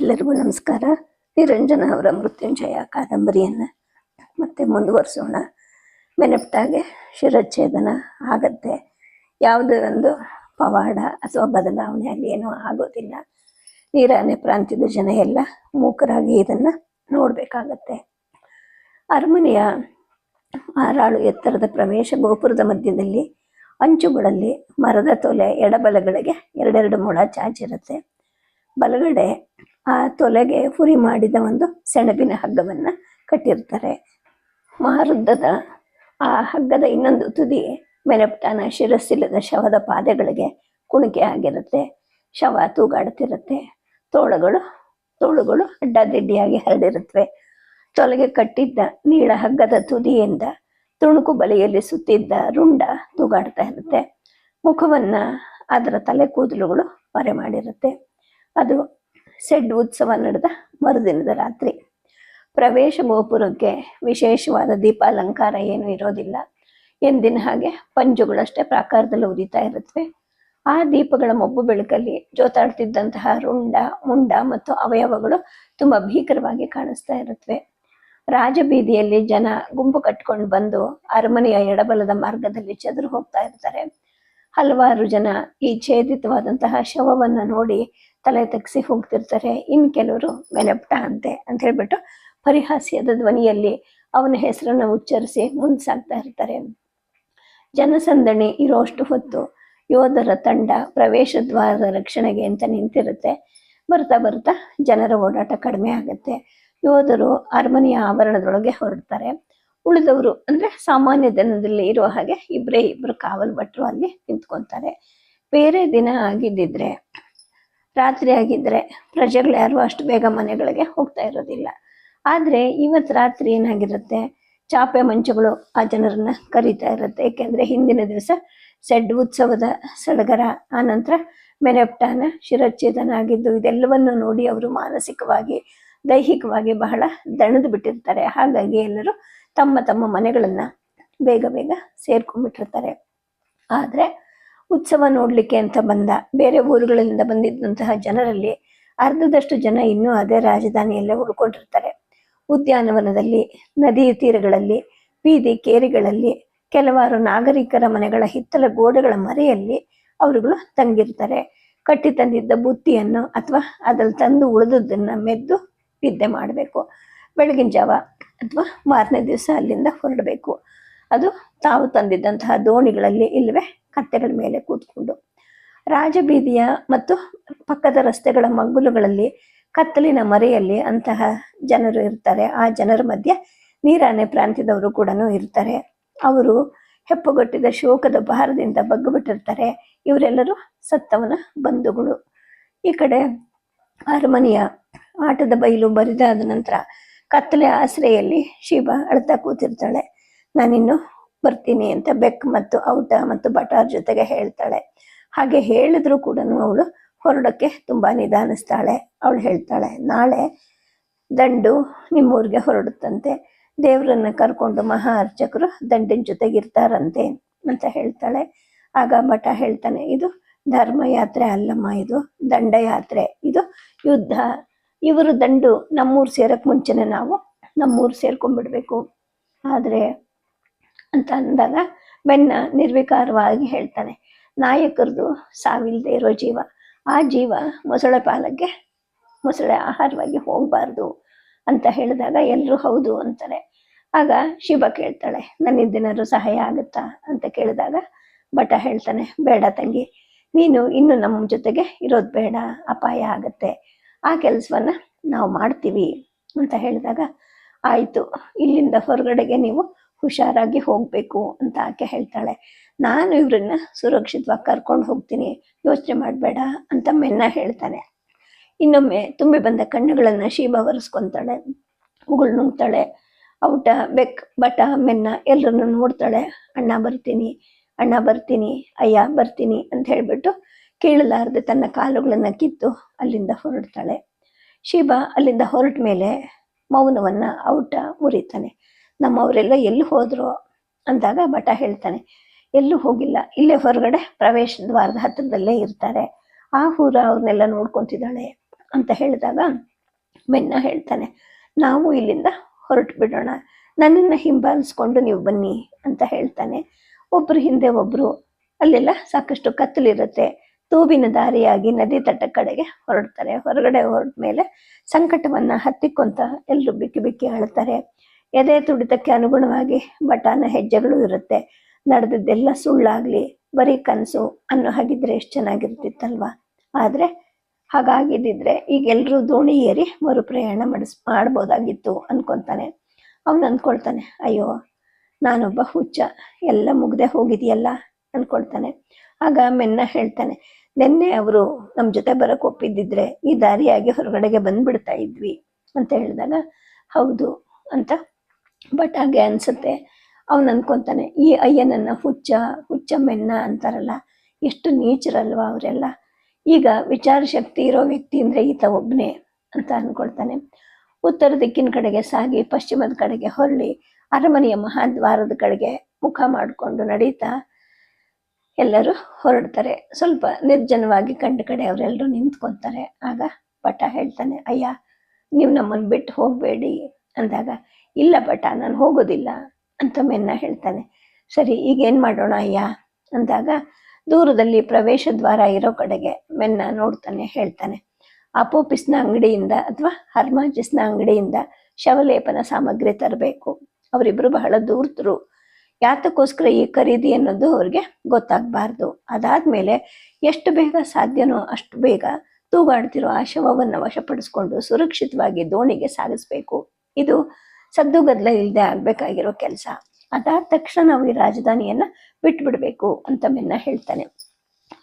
ಎಲ್ಲರಿಗೂ ನಮಸ್ಕಾರ. ನಿರಂಜನ ಅವರ ಮೃತ್ಯುಂಜಯ ಕಾದಂಬರಿಯನ್ನು ಮತ್ತೆ ಮುಂದುವರಿಸೋಣ. ಮೆನಪ್ಟಾಗೆ ಶಿರಚ್ಛೇದನ ಆಗತ್ತೆ. ಯಾವುದೇ ಒಂದು ಪವಾಡ ಅಥವಾ ಬದಲಾವಣೆ ಅಲ್ಲಿ ಏನೂ ಆಗೋದಿಲ್ಲ. ನೀರಾನೆ ಪ್ರಾಂತ್ಯದ ಜನ ಎಲ್ಲ ಮೂಕರಾಗಿ ಇದನ್ನು ನೋಡಬೇಕಾಗತ್ತೆ. ಅರಮನೆಯ ಆರಾಳು ಎತ್ತರದ ಪ್ರವೇಶ ಗೋಪುರದ ಮಧ್ಯದಲ್ಲಿ ಅಂಚುಗಳಲ್ಲಿ ಮರದ ತೊಲೆ ಎಡಬಲಗಳಿಗೆ ಎರಡೆರಡು ಮೊಳ ಚಾಚಿರುತ್ತೆ. ಬಲಗಡೆ ಆ ತೊಲೆಗೆ ಹುರಿ ಮಾಡಿದ ಒಂದು ಸೆಣಬಿನ ಹಗ್ಗವನ್ನು ಕಟ್ಟಿರ್ತಾರೆ ಮಹಾರುದ್ಧದ ಆ ಹಗ್ಗದ ಇನ್ನೊಂದು ತುದಿ ಮೆನಪ್ಟಾನ ಶಿರಸ್ಸಿಲ್ಲದ ಶವದ ಪಾದಗಳಿಗೆ ಕುಣಿಕೆ ಆಗಿರುತ್ತೆ. ಶವ ತೂಗಾಡ್ತಿರುತ್ತೆ ತೋಳುಗಳು ತೋಳುಗಳು ಅಡ್ಡಾದಿಡ್ಡಿಯಾಗಿ ಹರಡಿರುತ್ತವೆ. ತೊಲೆಗೆ ಕಟ್ಟಿದ್ದ ನೀಳ ಹಗ್ಗದ ತುದಿಯಿಂದ ತುಣುಕು ಬಲೆಯಲ್ಲಿ ಸುತ್ತಿದ್ದ ರುಂಡ ತೂಗಾಡ್ತಾ ಇರುತ್ತೆ. ಮುಖವನ್ನು ಅದರ ತಲೆ ಕೂದಲುಗಳು ಮರೆ ಮಾಡಿರುತ್ತೆ. ಅದು ಸೆಡ್ ಉತ್ಸವ ನಡೆದ ಮರುದಿನದ ರಾತ್ರಿ. ಪ್ರವೇಶ ಗೋಪುರಕ್ಕೆ ವಿಶೇಷವಾದ ದೀಪಾಲಂಕಾರ ಏನು ಇರೋದಿಲ್ಲ. ಎಂದಿನ ಹಾಗೆ ಪಂಜುಗಳಷ್ಟೇ ಪ್ರಾಕಾರದಲ್ಲಿ ಉರಿತಾ ಇರುತ್ತವೆ ಆ ದೀಪಗಳ ಮೊಬ್ಬು ಬೆಳಕಲ್ಲಿ ಜೋತಾಡ್ತಿದ್ದಂತಹ ರುಂಡ, ಮುಂಡ ಮತ್ತು ಅವಯವಗಳು ತುಂಬಾ ಭೀಕರವಾಗಿ ಕಾಣಿಸ್ತಾ ಇರುತ್ತವೆ ರಾಜಬೀದಿಯಲ್ಲಿ ಜನ ಗುಂಪು ಕಟ್ಕೊಂಡು ಬಂದು ಅರಮನೆಯ ಎಡಬಲದ ಮಾರ್ಗದಲ್ಲಿ ಚದುರು ಹೋಗ್ತಾ ಇರ್ತಾರೆ. ಹಲವಾರು ಜನ ಈ ಛೇದಿತವಾದಂತಹ ಶವವನ್ನ ನೋಡಿ ತಲೆ ತಗ್ಸಿ ಹೋಗ್ತಿರ್ತಾರೆ. ಇನ್ನು ಕೆಲವರು ಮೆನಪ್ಟ ಅಂತೆ ಅಂತ ಹೇಳ್ಬಿಟ್ಟು ಪರಿಹಾಸ್ಯದ ಧ್ವನಿಯಲ್ಲಿ ಅವನ ಹೆಸರನ್ನ ಉಚ್ಚರಿಸಿ ಮುಂದೆ ಇರ್ತಾರೆ. ಜನಸಂದಣಿ ಇರೋಷ್ಟು ಹೊತ್ತು ಯೋಧರ ತಂಡ ಪ್ರವೇಶ ದ್ವಾರದ ರಕ್ಷಣೆಗೆ ಅಂತ ನಿಂತಿರುತ್ತೆ. ಬರ್ತಾ ಬರ್ತಾ ಜನರ ಓಡಾಟ ಕಡಿಮೆ ಆಗುತ್ತೆ. ಯೋಧರು ಅರಮನೆಯ ಆವರಣದೊಳಗೆ ಹೊರಡ್ತಾರೆ. ಉಳಿದವರು ಅಂದ್ರೆ ಸಾಮಾನ್ಯ ದಿನದಲ್ಲಿ ಇರುವ ಹಾಗೆ ಇಬ್ಬರೇ ಇಬ್ರು ಕಾವಲು ಭಟ್ರು ಅಲ್ಲಿ ನಿಂತ್ಕೊಂತಾರೆ. ಬೇರೆ ದಿನ ಆಗಿದ್ದಿದ್ರೆ ರಾತ್ರಿ ಆಗಿದ್ರೆ ಪ್ರಜೆಗಳು ಯಾರು ಅಷ್ಟು ಬೇಗ ಮನೆಗಳಿಗೆ ಹೋಗ್ತಾ ಇರೋದಿಲ್ಲ. ಆದ್ರೆ ಇವತ್ತು ರಾತ್ರಿ ಏನಾಗಿರುತ್ತೆ? ಚಾಪೆ ಮಂಚಗಳು ಆ ಜನರನ್ನ ಕರೀತಾ ಇರುತ್ತೆ. ಏಕೆಂದ್ರೆ ಹಿಂದಿನ ದಿವಸ ಸೆಡ್ ಉತ್ಸವದ ಸಡಗರ ಆನಂತರ ಮೆರೆಪ್ಟಾನ ಶಿರಚ್ಛೇದನ ಆಗಿದ್ದು ಇದೆಲ್ಲವನ್ನು ನೋಡಿ ಅವರು ಮಾನಸಿಕವಾಗಿ, ದೈಹಿಕವಾಗಿ ಬಹಳ ದಣದು ಬಿಟ್ಟಿರ್ತಾರೆ. ಹಾಗಾಗಿ ಎಲ್ಲರೂ ತಮ್ಮ ತಮ್ಮ ಮನೆಗಳನ್ನ ಬೇಗ ಬೇಗ ಸೇರ್ಕೊಂಡ್ಬಿಟ್ಟಿರ್ತಾರೆ. ಆದ್ರೆ ಉತ್ಸವ ನೋಡಲಿಕ್ಕೆ ಅಂತ ಬಂದ. ಬೇರೆ ಊರುಗಳಿಂದ ಬಂದಿದ್ದಂತಹ ಜನರಲ್ಲಿ ಅರ್ಧದಷ್ಟು ಜನ ಇನ್ನೂ ಅದೇ ರಾಜಧಾನಿಯಲ್ಲೇ ಉಳ್ಕೊಂಡಿರ್ತಾರೆ. ಉದ್ಯಾನವನದಲ್ಲಿ, ನದಿ ತೀರಗಳಲ್ಲಿ, ಬೀದಿ ಕೇರಿಗಳಲ್ಲಿ, ಕೆಲವಾರು ನಾಗರಿಕರ ಮನೆಗಳ ಹಿತ್ತಲ ಗೋಡೆಗಳ ಮರೆಯಲ್ಲಿ ಅವರುಗಳು ತಂಗಿರ್ತಾರೆ. ಕಟ್ಟಿ ತಂದಿದ್ದ ಬುತ್ತಿಯನ್ನು ಅಥವಾ ಅದ್ರಲ್ಲಿ ತಂದು ಉಳಿದದ್ದನ್ನು ಮೆದ್ದು ವಿದ್ಯೆ ಮಾಡಬೇಕು. ಬೆಳಗಿನ ಜಾವ ಅಥವಾ ಮಾರನೇ ದಿವಸ ಅಲ್ಲಿಂದ ಹೊರಡಬೇಕು. ಅದು ತಾವು ತಂದಿದ್ದಂತಹ ದೋಣಿಗಳಲ್ಲಿ ಇಲ್ಲವೇ ಕತ್ತೆಗಳ ಮೇಲೆ ಕೂತ್ಕೊಂಡು. ರಾಜಬೀದಿಯ ಮತ್ತು ಪಕ್ಕದ ರಸ್ತೆಗಳ ಮಗ್ಗುಲುಗಳಲ್ಲಿ, ಕತ್ತಲಿನ ಮರೆಯಲ್ಲಿ ಅಂತಹ ಜನರು ಇರ್ತಾರೆ. ಆ ಜನರ ಮಧ್ಯೆ ನೀರಾನೆ ಪ್ರಾಂತ್ಯದವರು ಕೂಡ ಇರ್ತಾರೆ. ಅವರು ಹೆಪ್ಪುಗಟ್ಟಿದ ಶೋಕದ ಭಾರದಿಂದ ಬಗ್ಗುಬಿಟ್ಟಿರ್ತಾರೆ. ಇವರೆಲ್ಲರೂ ಸತ್ತವನ ಬಂಧುಗಳು. ಈ ಕಡೆ ಅರಮನೆಯ ಆಟದ ಬಯಲು ಬರಿದಾದ ನಂತರ ಕತ್ತಲೆ ಆಸರೆಯಲ್ಲಿ ಶಿವ ಅಳ್ತಾ ಕೂತಿರ್ತಾಳೆ. ನಾನಿನ್ನು ಬರ್ತೀನಿ ಅಂತ ಬೆಕ್ ಮತ್ತು ಔಟ ಮತ್ತು ಬಟಾರ್ ಜೊತೆಗೆ ಹೇಳ್ತಾಳೆ. ಹಾಗೆ ಹೇಳಿದ್ರು ಕೂಡ ಅವಳು ಹೊರಡಕ್ಕೆ ತುಂಬಾ ನಿಧಾನಿಸ್ತಾಳೆ. ಅವಳು ಹೇಳ್ತಾಳೆ, ನಾಳೆ ದಂಡು ನಿಮ್ಮೂರಿಗೆ ಹೊರಡುತ್ತಂತೆ. ದೇವರನ್ನ ಕರ್ಕೊಂಡು ಮಹಾ ಅರ್ಚಕರು ದಂಡಿನ ಜೊತೆಗೆ ಇರ್ತಾರಂತೆ ಅಂತ ಹೇಳ್ತಾಳೆ. ಆಗ ಮಠ ಹೇಳ್ತಾನೆ, ಇದು ಧರ್ಮಯಾತ್ರೆ ಅಲ್ಲಮ್ಮ, ಇದು ದಂಡಯಾತ್ರೆ. ಇದು ಯುದ್ಧ. ಇವರು ದಂಡು ನಮ್ಮೂರು ಸೇರಕ್ ಮುಂಚೆನೆ ನಾವು ನಮ್ಮೂರು ಸೇರ್ಕೊಂಡ್ಬಿಡ್ಬೇಕು. ಆದ್ರೆ ಅಂತ ಅಂದಾಗ ಬೆನ್ನ ನಿರ್ವಿಕಾರವಾಗಿ ಹೇಳ್ತಾನೆ, ನಾಯಕರದು ಸಾವಿಲ್ಲದೆ ಇರೋ ಜೀವ. ಆ ಜೀವ ಮೊಸಳೆ ಪಾಲಕ್ಕೆ, ಮೊಸಳೆ ಆಹಾರವಾಗಿ ಹೋಗಬಾರ್ದು ಅಂತ ಹೇಳಿದಾಗ ಎಲ್ಲರೂ ಹೌದು ಅಂತಾರೆ. ಆಗ ಶಿವ ಕೇಳ್ತಾಳೆ ನನ್ನಿದ್ದೇನಾದ್ರು ಸಹಾಯ ಆಗುತ್ತಾ ಅಂತ ಕೇಳಿದಾಗ ಭಟ ಹೇಳ್ತಾನೆ, ಬೇಡ ತಂಗಿ, ನೀನು ಇನ್ನು ನಮ್ಮ ಜೊತೆಗೆ ಇರೋದು ಬೇಡ, ಅಪಾಯ ಆಗುತ್ತೆ. ಆ ಕೆಲಸವನ್ನ ನಾವು ಮಾಡ್ತೀವಿ ಅಂತ ಹೇಳಿದಾಗ, ಆಯಿತು, ಇಲ್ಲಿಂದ ಹೊರಗಡೆಗೆ ನೀವು ಹುಷಾರಾಗಿ ಹೋಗಬೇಕು ಅಂತ ಆಕೆ ಹೇಳ್ತಾಳೆ. ನಾನು ಇವ್ರನ್ನ ಸುರಕ್ಷಿತವಾಗಿ ಕರ್ಕೊಂಡು ಹೋಗ್ತೀನಿ, ಯೋಚನೆ ಮಾಡಬೇಡ ಅಂತ ಮೆನ್ನ ಹೇಳ್ತಾನೆ. ಇನ್ನೊಮ್ಮೆ ತುಂಬಿ ಬಂದ ಕಣ್ಣುಗಳನ್ನು ಶೀಬ ಒರೆಸ್ಕೊತಾಳೆ, ಉಗುಳು ನುಂಗ್ತಾಳೆ. ಔಟ ಬೆಕ್ ಬಟ ಮೆನ್ನ ಎಲ್ಲರನ್ನು ನೋಡ್ತಾಳೆ. ಅಣ್ಣ ಬರ್ತೀನಿ ಅಣ್ಣ ಬರ್ತೀನಿ, ಅಯ್ಯ ಬರ್ತೀನಿ ಅಂತ ಹೇಳ್ಬಿಟ್ಟು ಕೇಳಲಾರದೆ ತನ್ನ ಕಾಲುಗಳನ್ನು ಕಿತ್ತು ಅಲ್ಲಿಂದ ಹೊರಡ್ತಾಳೆ. ಶಿವ ಅಲ್ಲಿಂದ ಹೊರಟ ಮೇಲೆ ಮೌನವನ್ನ ಔಟ ಮುರಿತಾನೆ. ನಮ್ಮವರೆಲ್ಲ ಎಲ್ಲಿ ಹೋದ್ರು ಅಂದಾಗ ಭಟ ಹೇಳ್ತಾನೆ, ಎಲ್ಲೂ ಹೋಗಿಲ್ಲ, ಇಲ್ಲೇ ಹೊರಗಡೆ ಪ್ರವೇಶ ದ್ವಾರದ ಹತ್ತಿರದಲ್ಲೇ ಇರ್ತಾರೆ, ಆ ಊರ ಅವ್ರನ್ನೆಲ್ಲ ನೋಡ್ಕೊಂತಿದ್ದಾಳೆ ಅಂತ ಹೇಳಿದಾಗ ಬೆನ್ನ ಹೇಳ್ತಾನೆ, ನಾವು ಇಲ್ಲಿಂದ ಹೊರಟು ಬಿಡೋಣ, ನನ್ನನ್ನು ಹಿಂಬಾಲಿಸ್ಕೊಂಡು ನೀವು ಬನ್ನಿ ಅಂತ ಹೇಳ್ತಾನೆ. ಒಬ್ರು ಹಿಂದೆ ಒಬ್ರು, ಅಲ್ಲೆಲ್ಲ ಸಾಕಷ್ಟು ಕತ್ತಲಿರುತ್ತೆ, ತೂಬಿನ ದಾರಿಯಾಗಿ ನದಿ ತಟ್ಟ ಕಡೆಗೆ ಹೊರಡ್ತಾರೆ, ಹೊರಗಡೆ ಹೊರಟ ಮೇಲೆ ಸಂಕಟವನ್ನ ಹತ್ತಿಕ್ಕೊಂತ ಎಲ್ಲರೂ ಬಿಕ್ಕಿ ಬಿಕ್ಕಿ ಅಳ್ತಾರೆ. ಎದೆ ತುಡಿತಕ್ಕೆ ಅನುಗುಣವಾಗಿ ಬಟಾನ ಹೆಜ್ಜೆಗಳು ಇರುತ್ತೆ. ನಡೆದಿದ್ದೆಲ್ಲ ಸುಳ್ಳಾಗ್ಲಿ, ಬರೀ ಕನಸು ಅನ್ನೋ ಹಾಗಿದ್ರೆ ಎಷ್ಟು ಚೆನ್ನಾಗಿರ್ತಿತ್ತಲ್ವಾ? ಆದ್ರೆ ಹಾಗಾಗಿದ್ದಿದ್ರೆ ಈಗ ಎಲ್ಲರೂ ದೋಣಿ ಏರಿ ಮರು ಪ್ರಯಾಣ ಮಾಡಿಸ್, ಮಾಡ್ಬೋದಾಗಿತ್ತು ಅನ್ಕೊಂತಾನೆ. ಅವನು ಅಂದ್ಕೊಳ್ತಾನೆ ಅಯ್ಯೋ, ನಾನೊಬ್ಬ ಹುಚ್ಚ, ಎಲ್ಲ ಮುಗ್ದೆ ಹೋಗಿದೆಯಲ್ಲ? ಅನ್ಕೊಳ್ತಾನೆ. ಆಗ ಮೆನ್ನ ಹೇಳ್ತಾನೆ, ನಿನ್ನೆ ಅವರು ನಮ್ಮ ಜೊತೆ ಬರಕ್ ಒಪ್ಪಿದ್ದಿದ್ರೆ ಈ ದಾರಿಯಾಗಿ ಹೊರಗಡೆಗೆ ಬಂದ್ಬಿಡ್ತಾ ಇದ್ವಿ. ಅಂತ ಹೇಳಿದಾಗ, ಹೌದು. ಅಂತ ಬಟ್ ಹಾಗೆ ಅನ್ಸುತ್ತೆ ಅವನು ಅನ್ಕೊಂತಾನೆ, ಈ ಅಯ್ಯನನ್ನ ಹುಚ್ಚ ಹುಚ್ಚ ಮೆನ್ನ ಅಂತಾರಲ್ಲ, ಎಷ್ಟು ನೀಚರಲ್ವಾ ಅವರೆಲ್ಲ. ಈಗ ವಿಚಾರ ಶಕ್ತಿ ಇರೋ ವ್ಯಕ್ತಿ ಅಂದ್ರೆ ಈತ ಒಬ್ಬನೇ ಅಂತ ಅನ್ಕೊಳ್ತಾನೆ. ಉತ್ತರ ದಿಕ್ಕಿನ ಕಡೆಗೆ ಸಾಗಿ, ಪಶ್ಚಿಮದ ಕಡೆಗೆ ಹೊರಳಿ, ಅರಮನೆಯ ಮಹಾದ್ವಾರದ ಕಡೆಗೆ ಮುಖ ಮಾಡಿಕೊಂಡು ನಡೀತಾ ಎಲ್ಲರೂ ಹೊರಡ್ತಾರೆ. ಸ್ವಲ್ಪ ನಿರ್ಜನವಾಗಿ ಕಂಡ ಕಡೆ ಅವರೆಲ್ಲರೂ ನಿಂತ್ಕೊತಾರೆ. ಆಗ ಪಟ ಹೇಳ್ತಾನೆ, ಅಯ್ಯ, ನೀವು ನಮ್ಮನ್ನು ಬಿಟ್ಟು ಹೋಗಬೇಡಿ ಅಂದಾಗ ಇಲ್ಲ ಬಟ ನಾನು ಹೋಗೋದಿಲ್ಲ ಅಂತ ಮೆನ್ನ ಹೇಳ್ತಾನೆ. ಸರಿ, ಈಗ ಏನು ಮಾಡೋಣ ಅಯ್ಯ? ಅಂದಾಗ ದೂರದಲ್ಲಿ ಪ್ರವೇಶ ದ್ವಾರ ಇರೋ ಕಡೆಗೆ ಮೆನ್ನ ನೋಡ್ತಾನೆ, ಹೇಳ್ತಾನೆ. ಅಪೋಪಿಸ್ನ ಅಂಗಡಿಯಿಂದ ಅಥವಾ ಹರ್ಮಾಜಿಸ್ನ ಅಂಗಡಿಯಿಂದ ಶವಲೇಪನ ಸಾಮಗ್ರಿ ತರಬೇಕು. ಅವರಿಬ್ರು ಬಹಳ ದೂರ್ತರು. ಯಾತಕ್ಕೋಸ್ಕರ ಈ ಖರೀದಿ ಅನ್ನೋದು ಅವ್ರಿಗೆ ಗೊತ್ತಾಗಬಾರ್ದು. ಅದಾದ್ಮೇಲೆ ಎಷ್ಟು ಬೇಗ ಸಾಧ್ಯನೋ ಅಷ್ಟು ಬೇಗ ತೂಗಾಡ್ತಿರೋ ಆ ಶವವನ್ನು ವಶಪಡಿಸ್ಕೊಂಡು ಸುರಕ್ಷಿತವಾಗಿ ದೋಣಿಗೆ ಸಾಗಿಸ್ಬೇಕು. ಇದು ಸದ್ದು ಗದ್ದಲ ಇಲ್ಲದೆ ಆಗ್ಬೇಕಾಗಿರೋ ಕೆಲಸ. ಅದಾದ ತಕ್ಷಣ ನಾವು ಈ ರಾಜಧಾನಿಯನ್ನ ಬಿಟ್ಬಿಡ್ಬೇಕು ಅಂತ ಮೆನ್ನ ಹೇಳ್ತಾನೆ.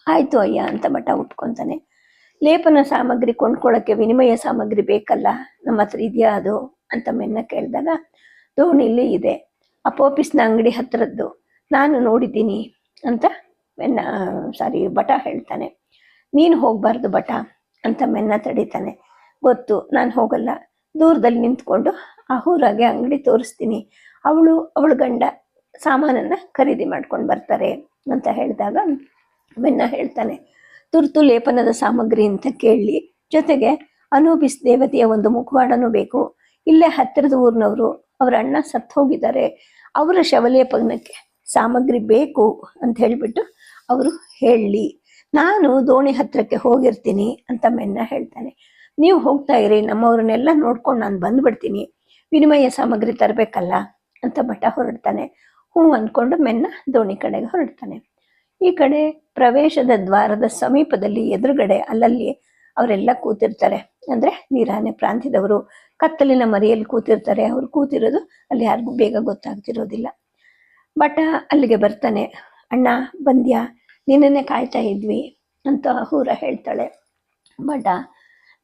ಆಯ್ತು ಅಯ್ಯ ಅಂತ ಮಠ ಉಟ್ಕೊಂತಾನೆ. ಲೇಪನ ಸಾಮಗ್ರಿ ಕೊಂಡ್ಕೊಳ್ಳೋಕ್ಕೆ ವಿನಿಮಯ ಸಾಮಗ್ರಿ ಬೇಕಲ್ಲ? ನಮ್ಮ ಹತ್ರ ಇದೆಯಾ ಅದು? ಅಂತ ಮೆನ್ನ ಕೇಳಿದಾಗ ದೋಣಿಲಿ ಇದೆ. ಅಪೋಪಿಸ್ನ ಅಂಗಡಿ ಹತ್ರದ್ದು. ನಾನು ನೋಡಿದ್ದೀನಿ ಅಂತ ಮೆನ್ನ ಸಾರಿ ಬಟ ಹೇಳ್ತಾನೆ. ನೀನು ಹೋಗ್ಬಾರ್ದು ಬಟ ಅಂತ ಮೆನ್ನ ತಡಿತಾನೆ. ಗೊತ್ತು, ನಾನು ಹೋಗಲ್ಲ. ದೂರದಲ್ಲಿ ನಿಂತ್ಕೊಂಡು ಆ ಊರಾಗೆ ಅಂಗಡಿ ತೋರಿಸ್ತೀನಿ. ಅವಳು, ಅವಳ ಗಂಡ ಸಾಮಾನನ್ನು ಖರೀದಿ ಮಾಡ್ಕೊಂಡು ಬರ್ತಾರೆ ಅಂತ ಹೇಳಿದಾಗ ಬೆನ್ನ ಹೇಳ್ತಾನೆ, ತುರ್ತು ಲೇಪನದ ಸಾಮಗ್ರಿ ಅಂತ ಕೇಳಿ, ಜೊತೆಗೆ ಅನೂಬಿಸ್ ದೇವತೆಯ ಒಂದು ಮುಖವಾಡನೂ ಬೇಕು. ಇಲ್ಲೇ ಹತ್ತಿರದ ಊರಿನವರು ಅವರ ಅಣ್ಣ ಸತ್ತು ಹೋಗಿದ್ದಾರೆ. ಅವರ ಶವಲೇಪನಕ್ಕೆ ಸಾಮಗ್ರಿ ಬೇಕು ಅಂತ ಹೇಳಿಬಿಟ್ಟು ಅವರು ಹೇಳಿ, ನಾನು ದೋಣಿ ಹತ್ತಿರಕ್ಕೆ ಹೋಗಿರ್ತೀನಿ ಅಂತ ಮೆನ್ನ ಹೇಳ್ತಾನೆ. ನೀವು ಹೋಗ್ತಾ ಇರಿ, ನಮ್ಮವ್ರನ್ನೆಲ್ಲ ನೋಡ್ಕೊಂಡು ನಾನು ಬಂದ್ಬಿಡ್ತೀನಿ. ವಿನಿಮಯ ಸಾಮಗ್ರಿ ತರಬೇಕಲ್ಲ ಅಂತ ಭಟ ಹೊರಡ್ತಾನೆ. ಹ್ಞೂ ಅಂದ್ಕೊಂಡು ಮೆನ್ನ ದೋಣಿ ಕಡೆಗೆ ಹೊರಡ್ತಾನೆ. ಈ ಕಡೆ ಪ್ರವೇಶದ ದ್ವಾರದ ಸಮೀಪದಲ್ಲಿ ಎದುರುಗಡೆ ಅಲ್ಲಲ್ಲಿ ಅವರೆಲ್ಲ ಕೂತಿರ್ತಾರೆ. ಅಂದ್ರೆ ನೀರಾನೆ ಪ್ರಾಂತ್ಯದವರು. ಕತ್ತಲಿನ ಮರಿಯಲ್ಲಿ ಕೂತಿರ್ತಾರೆ. ಅವ್ರು ಕೂತಿರೋದು ಅಲ್ಲಿ ಯಾರಿಗೂ ಬೇಗ ಗೊತ್ತಾಗ್ತಿರೋದಿಲ್ಲ. ಬಟ ಅಲ್ಲಿಗೆ ಬರ್ತಾನೆ. ಅಣ್ಣ, ಬಂದ್ಯಾ? ನಿನ್ನನ್ನೇ ಕಾಯ್ತಾ ಇದ್ವಿ ಅಂತ ಹೂರ ಹೇಳ್ತಾಳೆ. ಬಟ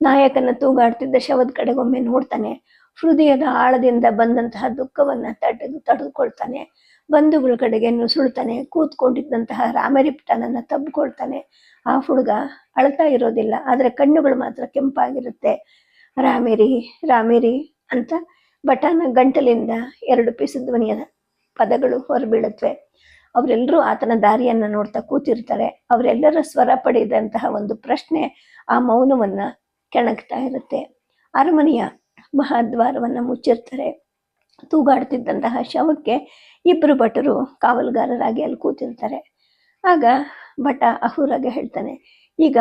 ನಾಯಕನ ತೂಗಾಡ್ತಿದ್ದ ಶವದ ಕಡೆಗೊಮ್ಮೆ ನೋಡ್ತಾನೆ. ಹೃದಯದ ಆಳದಿಂದ ಬಂದಂತಹ ದುಃಖವನ್ನ ತಡೆದು ತಡೆದುಕೊಳ್ತಾನೆ. ಬಂಧುಗಳ ಕಡೆಗೆ ನುಸುಳ್ತಾನೆ ಕೂತ್ಕೊಂಡಿದ್ದಂತಹ ರಾಮರಿಪ್ಟನನ್ನ ತಬ್ಕೊಳ್ತಾನೆ ಆ ಹುಡುಗ ಅಳ್ತಾ ಇರೋದಿಲ್ಲ. ಆದರೆ ಕಣ್ಣುಗಳು ಮಾತ್ರ ಕೆಂಪಾಗಿರುತ್ತೆ. ರಾಮೇರಿ ರಾಮೇರಿ ಅಂತ ಬಟಾನ ಗಂಟಲಿಂದ ಎರಡು ಪಿಸುಧ್ವನಿಯ ಪದಗಳು ಹೊರಬೀಳುತ್ತವೆ ಅವರೆಲ್ಲರೂ ಆತನ ದಾರಿಯನ್ನ ನೋಡ್ತಾ ಕೂತಿರ್ತಾರೆ. ಅವರೆಲ್ಲರ ಸ್ವರ ಪಡೆದಂತಹ ಒಂದು ಪ್ರಶ್ನೆ ಆ ಮೌನವನ್ನ ಕೆಣಕ್ತಾ ಇರುತ್ತೆ. ಅರಮನೆಯ ಮಹಾದ್ವಾರವನ್ನ ಮುಚ್ಚಿರ್ತಾರೆ. ತೂಗಾಡ್ತಿದ್ದಂತಹ ಶವಕ್ಕೆ ಇಬ್ಬರು ಭಟರು ಕಾವಲುಗಾರರಾಗಿ ಅಲ್ಲಿ ಕೂತಿರ್ತಾರೆ. ಆಗ ಭಟ ಅಹುರಾಗೆ ಹೇಳ್ತಾನೆ, ಈಗ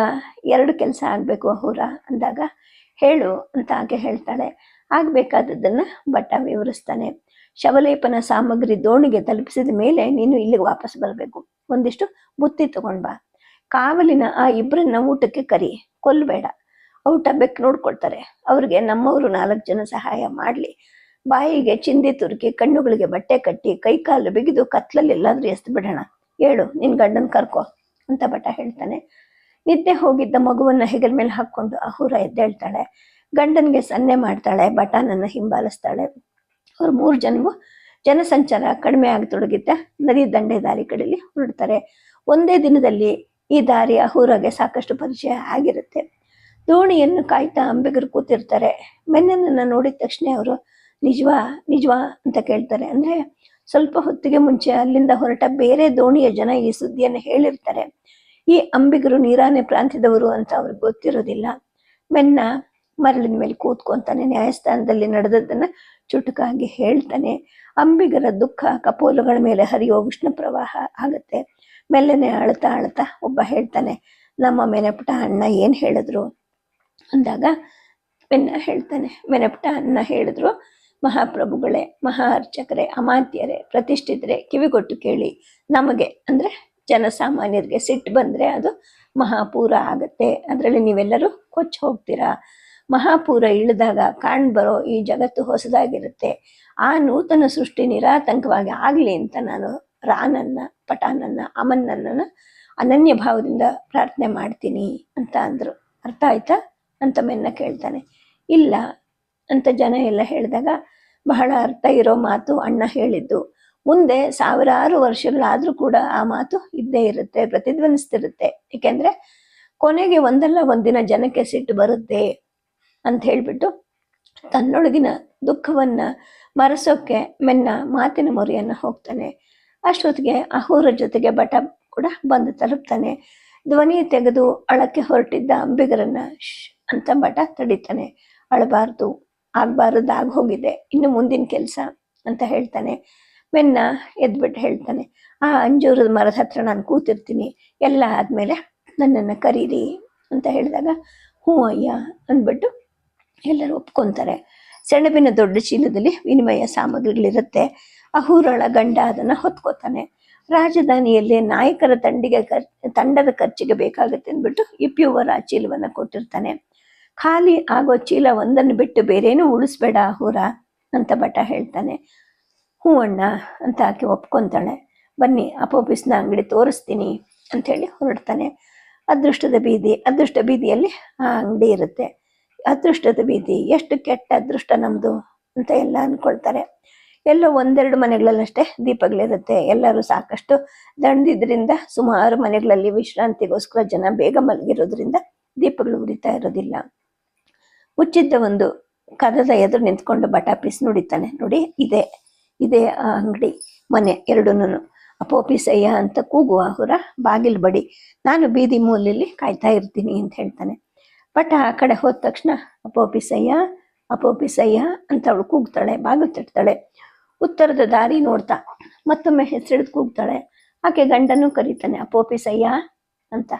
ಎರಡು ಕೆಲಸ ಆಗಬೇಕು ಅಹುರ ಅಂದಾಗ, ಹೇಳು ಅಂತ ಆಕೆ ಹೇಳ್ತಾಳೆ. ಆಗಬೇಕಾದದ್ದನ್ನು ಭಟ ವಿವರಿಸ್ತಾನೆ, ಶವಲೇಪನ ಸಾಮಗ್ರಿ ದೋಣಿಗೆ ತಲುಪಿಸಿದ ಮೇಲೆ ನೀನು ಇಲ್ಲಿಗೆ ವಾಪಸ್ ಬರಬೇಕು. ಒಂದಿಷ್ಟು ಬುತ್ತಿ ತಗೊಂಡ್ ಬಾ. ಕಾವಲಿನ ಆ ಇಬ್ಬರನ್ನ ಊಟಕ್ಕೆ ಕರಿ. ಕೊಲ್ಲಬೇಡ ಔಟ ಬೆಕ್ ನೋಡ್ಕೊಳ್ತಾರೆ. ಅವ್ರಿಗೆ ನಮ್ಮವರು ನಾಲ್ಕು ಜನ ಸಹಾಯ ಮಾಡಲಿ. ಬಾಯಿಗೆ ಚಿಂದಿ ತುರುಕಿ, ಕಣ್ಣುಗಳಿಗೆ ಬಟ್ಟೆ ಕಟ್ಟಿ ಕೈ ಕಾಲು ಬಿಗಿದು ಕತ್ಲಲ್ಲಿ ಎಲ್ಲಾದ್ರೂ ಎಸ್ದು ಬಿಡೋಣ ಹೇಳು, ನಿನ್ ಗಂಡನ್ ಕರ್ಕೋ, ಅಂತ ಬಟ ಹೇಳ್ತಾನೆ. ನಿದ್ದೆ ಹೋಗಿದ್ದ ಮಗುವನ್ನ ಹೆಗಲ ಮೇಲೆ ಹಾಕೊಂಡು ಅಹೂರ ಎದ್ದೇಳ್ತಾಳೆ. ಗಂಡನಿಗೆ ಸನ್ನೆ ಮಾಡ್ತಾಳೆ, ಬಟಾನನ್ನ ಹಿಂಬಾಲಿಸ್ತಾಳೆ. ಅವ್ರು ಮೂರು ಜನವು ಜನಸಂಚಾರ ಕಡಿಮೆ ಆಗತೊಡಗಿದ್ದ ನದಿ ದಂಡೆ ದಾರಿ ಕಡೆಯಲ್ಲಿ ಹೊರಡ್ತಾರೆ. ಒಂದೇ ದಿನದಲ್ಲಿ ಈ ದಾರಿ ಅಹೂರಗೆ ಸಾಕಷ್ಟು ಪರಿಚಯ ಆಗಿರುತ್ತೆ. ದೋಣಿಯನ್ನು ಕಾಯ್ತಾ ಅಂಬಿಗರು ಕೂತಿರ್ತಾರೆ. ಮೆನ್ನನ್ನ ನೋಡಿದ ತಕ್ಷಣ ಅವರು, ನಿಜವಾ ನಿಜವಾ ಅಂತ ಕೇಳ್ತಾರೆ. ಅಂದ್ರೆ ಸ್ವಲ್ಪ ಹೊತ್ತಿಗೆ ಮುಂಚೆ ಅಲ್ಲಿಂದ ಹೊರಟ ಬೇರೆ ದೋಣಿಯ ಜನ ಈ ಸುದ್ದಿಯನ್ನು ಹೇಳಿರ್ತಾರೆ. ಈ ಅಂಬಿಗರು ನೀರಾನೆ ಪ್ರಾಂತ್ಯದವರು ಅಂತ ಅವ್ರಿಗೆ ಗೊತ್ತಿರೋದಿಲ್ಲ. ಮೆನ್ನ ಮರಳಿನ ಮೇಲೆ ಕೂತ್ಕೊಂತಾನೆ, ನ್ಯಾಯಸ್ಥಾನದಲ್ಲಿ ನಡೆದದ್ದನ್ನ ಚುಟುಕಾಗಿ ಹೇಳ್ತಾನೆ. ಅಂಬಿಗರ ದುಃಖ ಕಪೋಲಗಳ ಮೇಲೆ ಹರಿಯುವ ಉಷ್ಣ ಪ್ರವಾಹ ಆಗುತ್ತೆ. ಮೆಲ್ಲನೆ ಅಳ್ತಾ ಅಳ್ತಾ ಒಬ್ಬ ಹೇಳ್ತಾನೆ, ನಮ್ಮ ಮೆನಪುಟ ಅಣ್ಣ ಏನ್ ಹೇಳಿದ್ರು? ಅಂದಾಗ ಮೆನ್ನ ಹೇಳ್ತಾನೆ. ಮೆನಪುಟ ಅನ್ನ ಹೇಳಿದ್ರು, ಮಹಾಪ್ರಭುಗಳೇ ಮಹಾ ಅರ್ಚಕರೇ ಅಮಾತ್ಯರೇ, ಪ್ರತಿಷ್ಠಿತರೆ, ಕಿವಿಗೊಟ್ಟು ಕೇಳಿ. ನಮಗೆ ಅಂದರೆ ಜನಸಾಮಾನ್ಯರಿಗೆ ಸಿಟ್ಟು ಬಂದರೆ ಅದು ಮಹಾಪೂರ ಆಗತ್ತೆ. ಅದರಲ್ಲಿ ನೀವೆಲ್ಲರೂ ಕೊಚ್ಚಿ ಹೋಗ್ತೀರಾ? ಮಹಾಪೂರ ಇಳಿದಾಗ ಕಾಣ್ಬರೋ ಈ ಜಗತ್ತು ಹೊಸದಾಗಿರುತ್ತೆ. ಆ ನೂತನ ಸೃಷ್ಟಿ ನಿರಾತಂಕವಾಗಿ ಆಗಲಿ ಅಂತ ನಾನು ರಾನನ್ನ ಪಟಾನನ್ನ ಅಮನ್ನನ್ನ ಅನನ್ಯ ಭಾವದಿಂದ ಪ್ರಾರ್ಥನೆ ಮಾಡ್ತೀನಿ ಅಂತ ಅಂದರು. ಅರ್ಥ ಆಯ್ತಾ? ಅಂತ ಮೆನ್ನ ಕೇಳ್ತಾನೆ. ಇಲ್ಲ ಅಂತ ಜನ ಎಲ್ಲ ಹೇಳಿದಾಗ ಬಹಳ ಅರ್ಥ ಇರೋ ಮಾತು ಅಣ್ಣ ಹೇಳಿದ್ದು. ಮುಂದೆ ಸಾವಿರಾರು ವರ್ಷಗಳಾದರೂ ಕೂಡ ಆ ಮಾತು ಇದ್ದೇ ಇರುತ್ತೆ, ಪ್ರತಿಧ್ವನಿಸ್ತಿರುತ್ತೆ. ಏಕೆಂದರೆ ಕೊನೆಗೆ ಒಂದಲ್ಲ ಒಂದಿನ ಜನಕ್ಕೆ ಸಿಟ್ಟು ಬರುತ್ತೆ ಅಂತ ಹೇಳಿಬಿಟ್ಟು ತನ್ನೊಳಗಿನ ದುಃಖವನ್ನ ಮರೆಸೋಕೆ ಮೆನ್ನ ಮಾತಿನ ಮೊರೆಯನ್ನು ಹೋಗ್ತಾನೆ. ಅಷ್ಟೊತ್ತಿಗೆ ಅಹೋರ ಜೊತೆಗೆ ಬಟ ಕೂಡ ಬಂದು ತಲುಪ್ತಾನೆ. ಧ್ವನಿ ತೆಗೆದು ಅಳಕ್ಕೆ ಹೊರಟಿದ್ದ ಅಂಬಿಗರನ್ನ ಅಂತ ಮಠ ತಡಿತಾನೆ. ಅಳಬಾರ್ದು, ಆಗ್ಬಾರ್ದು ಆಗ ಹೋಗಿದೆ ಇನ್ನು ಮುಂದಿನ ಕೆಲಸ ಅಂತ ಹೇಳ್ತಾನೆ. ಮೆನ್ನ ಎದ್ಬಿಟ್ಟು ಹೇಳ್ತಾನೆ. ಆ ಅಂಜೂರದ ಮರದ ಹತ್ರ ನಾನು ಕೂತಿರ್ತೀನಿ. ಎಲ್ಲ ಆದ್ಮೇಲೆ ನನ್ನನ್ನು ಕರೀರಿ ಅಂತ ಹೇಳಿದಾಗ, ಹ್ಞೂ ಅಯ್ಯ ಅಂದ್ಬಿಟ್ಟು ಎಲ್ಲರೂ ಒಪ್ಕೊತಾರೆ. ಸೆಣಬಿನ ದೊಡ್ಡ ಚೀಲದಲ್ಲಿ ವಿನಿಮಯ ಸಾಮಗ್ರಿಗಳಿರುತ್ತೆ. ಅಹೂರಳ ಗಂಡ ಅದನ್ನು ಹೊತ್ಕೋತಾನೆ. ರಾಜಧಾನಿಯಲ್ಲಿ ನಾಯಕರ ತಂಡಿಗೆ ತಂಡದ ಖರ್ಚಿಗೆ ಬೇಕಾಗುತ್ತೆ ಅಂದ್ಬಿಟ್ಟು ಇಪ್ಯುವರ ಆ ಚೀಲವನ್ನ ಕೊಟ್ಟಿರ್ತಾನೆ. ಖಾಲಿ ಆಗೋ ಚೀಲ ಒಂದನ್ನು ಬಿಟ್ಟು ಬೇರೇನೂ ಉಳಿಸ್ಬೇಡ ಹೂರ ಅಂತ ಭಟ ಹೇಳ್ತಾನೆ. ಹ್ಞೂ ಅಣ್ಣ ಅಂತ ಆಕೆ ಒಪ್ಕೊಂತಾಳೆ. ಬನ್ನಿ, ಅಪೋಪಿಸ್ನ ಅಂಗಡಿ ತೋರಿಸ್ತೀನಿ ಅಂಥೇಳಿ ಹೊರಡ್ತಾನೆ. ಅದೃಷ್ಟದ ಬೀದಿ, ಅದೃಷ್ಟ ಬೀದಿಯಲ್ಲಿ ಆ ಅಂಗಡಿ ಇರುತ್ತೆ. ಅದೃಷ್ಟದ ಬೀದಿ, ಎಷ್ಟು ಕೆಟ್ಟ ಅದೃಷ್ಟ ನಮ್ಮದು ಅಂತ ಎಲ್ಲ ಅಂದ್ಕೊಳ್ತಾರೆ ಎಲ್ಲೋ ಒಂದೆರಡು ಮನೆಗಳಲ್ಲಷ್ಟೇ ದೀಪಗಳಿರುತ್ತೆ. ಎಲ್ಲರೂ ಸಾಕಷ್ಟು ದಣ್ದಿದ್ರಿಂದ ಸುಮಾರು ಮನೆಗಳಲ್ಲಿ ವಿಶ್ರಾಂತಿಗೋಸ್ಕರ ಜನ ಬೇಗ ಮಲಗಿರೋದ್ರಿಂದ ದೀಪಗಳು ಉರಿತಾ ಇರೋದಿಲ್ಲ. ಮುಚ್ಚಿದ್ದ ಒಂದು ಕದದ ಎದುರು ನಿಂತ್ಕೊಂಡು ಬಟಾಪೀಸ್ ನುಡಿತಾನೆ. ನೋಡಿ, ಇದೆ, ಇದೇ ಅಂಗಡಿ ಮನೆ ಎರಡೂನು ಅಪೋಪಿಸಯ್ಯ ಅಂತ ಕೂಗುವ ಹುರ ಬಾಗಿಲು ಬಡಿ. ನಾನು ಬೀದಿ ಮೂಲೆಯಲ್ಲಿ ಕಾಯ್ತಾ ಇರ್ತೀನಿ ಅಂತ ಹೇಳ್ತಾನೆ. ಬಟ್ ಆ ಕಡೆ ಹೋದ ತಕ್ಷಣ ಅಪೋಪಿಸಯ್ಯ ಅಪೋಪಿಸಯ್ಯ ಅಂತ ಅವಳು ಕೂಗ್ತಾಳೆ, ಬಾಗಿಲು ತಟ್ತಾಳೆ. ಉತ್ತರದ ದಾರಿ ನೋಡ್ತಾ ಮತ್ತೊಮ್ಮೆ ಹೆಸರಿಡ್ದು ಕೂಗ್ತಾಳೆ. ಆಕೆ ಗಂಡನೂ ಕರೀತಾನೆ ಅಪೋಪಿಸಯ್ಯ ಅಂತ.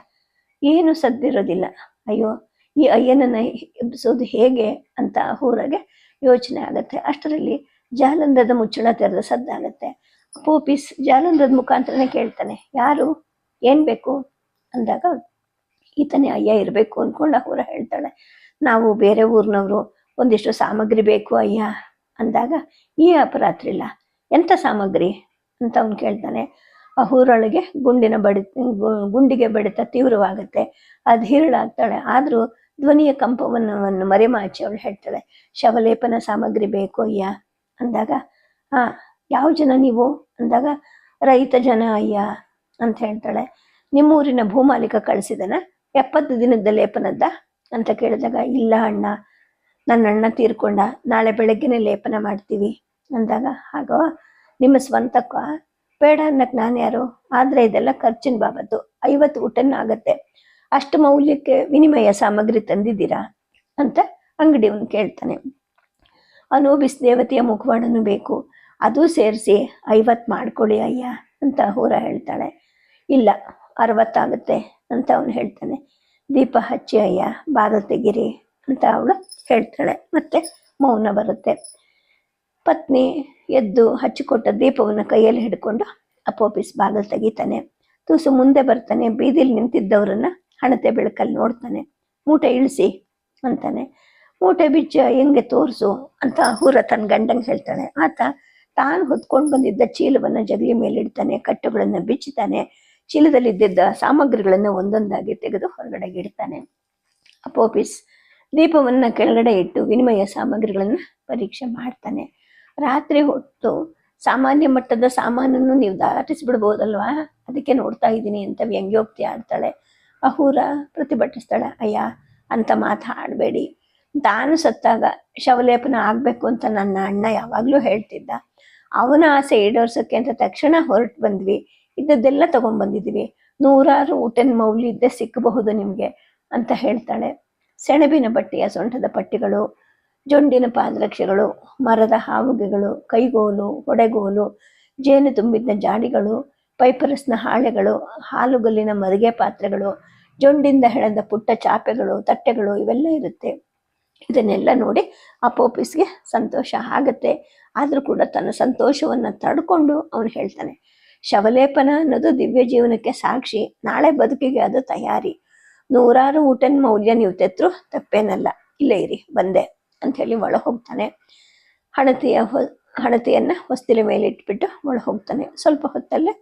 ಏನು ಸದ್ದಿರೋದಿಲ್ಲ. ಅಯ್ಯೋ ಈ ಅಯ್ಯನನ್ನ ಎಬ್ಬಿಸೋದು ಹೇಗೆ ಅಂತ ಹೂರಗೆ ಯೋಚನೆ ಆಗುತ್ತೆ. ಅಷ್ಟರಲ್ಲಿ ಜಾಲಂಧದ ಮುಚ್ಚಳ ತೆರೆದ ಸದ್ದಾಗತ್ತೆ. ಪೋಪಿಸ್ ಜಾಲಂಧದ ಮುಖಾಂತರನೇ ಕೇಳ್ತಾನೆ, ಯಾರು? ಏನ್ ಬೇಕು? ಅಂದಾಗ, ಈತನೇ ಅಯ್ಯ ಇರಬೇಕು ಅನ್ಕೊಂಡು ಹೂರ ಹೇಳ್ತಾಳೆ. ನಾವು ಬೇರೆ ಊರಿನವರು, ಒಂದಿಷ್ಟು ಸಾಮಗ್ರಿ ಬೇಕು ಅಯ್ಯ. ಅಂದಾಗ, ಈ ಅಪರಾತ್ರಿ ಇಲ್ಲ. ಎಂಥ ಸಾಮಗ್ರಿ? ಅಂತ ಅವನು ಕೇಳ್ತಾನೆ. ಆ ಊರೊಳಗೆ ಗುಂಡಿನ ಬಡಿ ಗುಂಡಿಗೆ ಬಡಿತ ತೀವ್ರವಾಗುತ್ತೆ. ಅದು ಹೀರಳಾಗ್ತಾಳೆ. ಆದ್ರೂ ಧ್ವನಿಯ ಕಂಪವನ್ನು ಮರೆಮಾಚಿ ಅವಳು ಹೇಳ್ತಾಳೆ, ಶವಲೇಪನ ಸಾಮಗ್ರಿ ಬೇಕು ಅಯ್ಯ. ಅಂದಾಗ ಹಾ ಯಾವ ಜನ ನೀವು? ಅಂದಾಗ, ರೈತ ಜನ ಅಯ್ಯ. ಅಂತ ಹೇಳ್ತಾಳೆ ನಿಮ್ಮೂರಿನ ಭೂಮಾಲೀಕ ಕಳಿಸಿದನ? ಎಪ್ಪತ್ತು ದಿನದ ಲೇಪನದ್ದ? ಅಂತ ಕೇಳಿದಾಗ, ಇಲ್ಲ ಅಣ್ಣ, ನನ್ನ ಅಣ್ಣ ತೀರ್ಕೊಂಡ, ನಾಳೆ ಬೆಳಗ್ಗೆನೆ ಲೇಪನ ಮಾಡ್ತೀವಿ. ಅಂದಾಗ, ಹಾಗೋ, ನಿಮ್ಮ ಸ್ವಂತಕ್ಕ? ಬೇಡ ಅನ್ನಕ್ ನಾನು ಯಾರು? ಆದ್ರೆ ಇದೆಲ್ಲ ಖರ್ಚಿನ ಬಾಬತ್ತು, ಐವತ್ತು ಊಟನ ಆಗತ್ತೆ. ಅಷ್ಟು ಮೌಲ್ಯಕ್ಕೆ ವಿನಿಮಯ ಸಾಮಗ್ರಿ ತಂದಿದ್ದೀರಾ ಅಂತ ಅಂಗಡಿಯವನು ಕೇಳ್ತಾನೆ. ಅನೂಬಿಸ್ ದೇವತೆಯ ಮುಖವಾಡನು ಬೇಕು. ಅದು ಸೇರಿಸಿ ಐವತ್ತು ಮಾಡ್ಕೊಳ್ಳಿ ಅಯ್ಯ ಅಂತ ಹೂರ ಹೇಳ್ತಾಳೆ. ಇಲ್ಲ, ಅರವತ್ತಾಗುತ್ತೆ ಅಂತ ಅವನು ಹೇಳ್ತಾನೆ. ದೀಪ ಹಚ್ಚಿ ಅಯ್ಯ, ಬಾದ ತೆಗಿರಿ ಅಂತ ಅವಳು ಹೇಳ್ತಾಳೆ. ಮತ್ತೆ ಮೌನ ಬರುತ್ತೆ. ಪತ್ನಿ ಎದ್ದು ಹಚ್ಚಿಕೊಟ್ಟ ದೀಪವನ್ನು ಕೈಯಲ್ಲಿ ಹಿಡ್ಕೊಂಡು ಅಪೋಪಿಸ್ ಬಾಗಿಲು ತೆಗಿತಾನೆ. ತುಸು ಮುಂದೆ ಬರ್ತಾನೆ, ಬೀದಿಲಿ ನಿಂತಿದ್ದವರನ್ನ ಹಣತೆ ಬೆಳಕಲ್ಲಿ ನೋಡ್ತಾನೆ. ಮೂಟೆ ಇಳಿಸಿ ಅಂತಾನೆ. ಮೂಟೆ ಬಿಚ್ಚ ಹೆಂಗೆ ತೋರಿಸು ಅಂತ ಹೂರ ತನ್ನ ಗಂಡಂಗೆ ಹೇಳ್ತಾನೆ. ಆತ ತಾನು ಹೊತ್ಕೊಂಡು ಬಂದಿದ್ದ ಚೀಲವನ್ನು ಜಗಲಿ ಮೇಲೆ ಇಡ್ತಾನೆ ಕಟ್ಟುಗಳನ್ನು ಬಿಚ್ಚುತ್ತಾನೆ ಚೀಲದಲ್ಲಿದ್ದಿದ್ದ ಸಾಮಗ್ರಿಗಳನ್ನು ಒಂದೊಂದಾಗಿ ತೆಗೆದು ಹೊರಗಡೆ ಇಡ್ತಾನೆ. ಅಪೋಪಿಸ್ ದೀಪವನ್ನ ಕೆಳಗಡೆ ಇಟ್ಟು ವಿನಿಮಯ ಸಾಮಗ್ರಿಗಳನ್ನ ಪರೀಕ್ಷೆ ಮಾಡ್ತಾನೆ. ರಾತ್ರಿ ಹೊತ್ತು ಸಾಮಾನ್ಯ ಮಟ್ಟದ ಸಾಮಾನನ್ನು ನೀವು ದಾಟಿಸ್ಬಿಡ್ಬೋದಲ್ವಾ? ಅದಕ್ಕೆ ನೋಡ್ತಾ ಇದ್ದೀನಿ ಅಂತ ವ್ಯಂಗ್ಯೋಕ್ತಿ ಆಡ್ತಾಳೆ. ಅಹೂರ ಪ್ರತಿಭಟಿಸ್ತಾಳೆ ಅಯ್ಯ, ಅಂತ ಮಾತಾಡಬೇಡಿ ತಾನು ಸತ್ತಾಗ ಶವಲೇಪನ ಆಗ್ಬೇಕು ಅಂತ ನನ್ನ ಅಣ್ಣ ಯಾವಾಗಲೂ ಹೇಳ್ತಿದ್ದ. ಅವನ ಆಸೆ ಈಡೋರ್ಸಕ್ಕೆ ಅಂತ ತಕ್ಷಣ ಹೊರಟು ಬಂದ್ವಿ. ಇದ್ದದ್ದೆಲ್ಲ ತಗೊಂಡ್ಬಂದಿದ್ವಿ. ನೂರಾರು ಊಟದ ಮೌಲ್ಯ ಇದ್ದೇ ಸಿಕ್ಕಬಹುದು ನಿಮಗೆ, ಅಂತ ಹೇಳ್ತಾಳೆ. ಸೆಣಬಿನ ಬಟ್ಟೆಯ ಸೊಂಟದ ಪಟ್ಟಿಗಳು, ಜೊಂಡಿನ ಪಾದರಕ್ಷೆಗಳು, ಮರದ ಹಾವುಗೆಗಳು, ಕೈಗೋಲು ಹೊಡೆಗೋಲು ಜೇನು ತುಂಬಿದ್ದ ಜಾಡಿಗಳು ಪೈಪರಸ್ನ ಹಾಳೆಗಳು, ಹಾಲುಗಲ್ಲಿನ ಮರಿಗೆ ಪಾತ್ರೆಗಳು, ಜೊಂಡಿಂದ ಹೆಳೆದ ಪುಟ್ಟ ಚಾಪೆಗಳು, ತಟ್ಟೆಗಳು ಇವೆಲ್ಲ ಇರುತ್ತೆ. ಇದನ್ನೆಲ್ಲ ನೋಡಿ ಅಪೋಪಿಸ್ಗೆ ಸಂತೋಷ ಆಗತ್ತೆ. ಆದರೂ ಕೂಡ ತನ್ನ ಸಂತೋಷವನ್ನು ತಡ್ಕೊಂಡು ಅವನು ಹೇಳ್ತಾನೆ, ಶವಲೇಪನ ಅನ್ನೋದು ದಿವ್ಯ ಜೀವನಕ್ಕೆ ಸಾಕ್ಷಿ. ನಾಳೆ ಬದುಕಿಗೆ ಅದು ತಯಾರಿ. ನೂರಾರು ಊಟನ ಮೌಲ್ಯ ನೀವು ತೆತ್ರು ತಪ್ಪೇನಲ್ಲ. ಇಲ್ಲೇ ಇರಿ, ಬಂದೆ, ಅಂತ ಹೇಳಿ ಒಳ ಹೋಗ್ತಾನೆ ಹಣತೆಯ ಹೊ, ಹಣತೆಯನ್ನ ಹೊಸ್ತಿಲ ಮೇಲೆ ಇಟ್ಬಿಟ್ಟು ಒಳ ಹೋಗ್ತಾನೆ ಸ್ವಲ್ಪ ಹೊತ್ತಲ್ಲೇ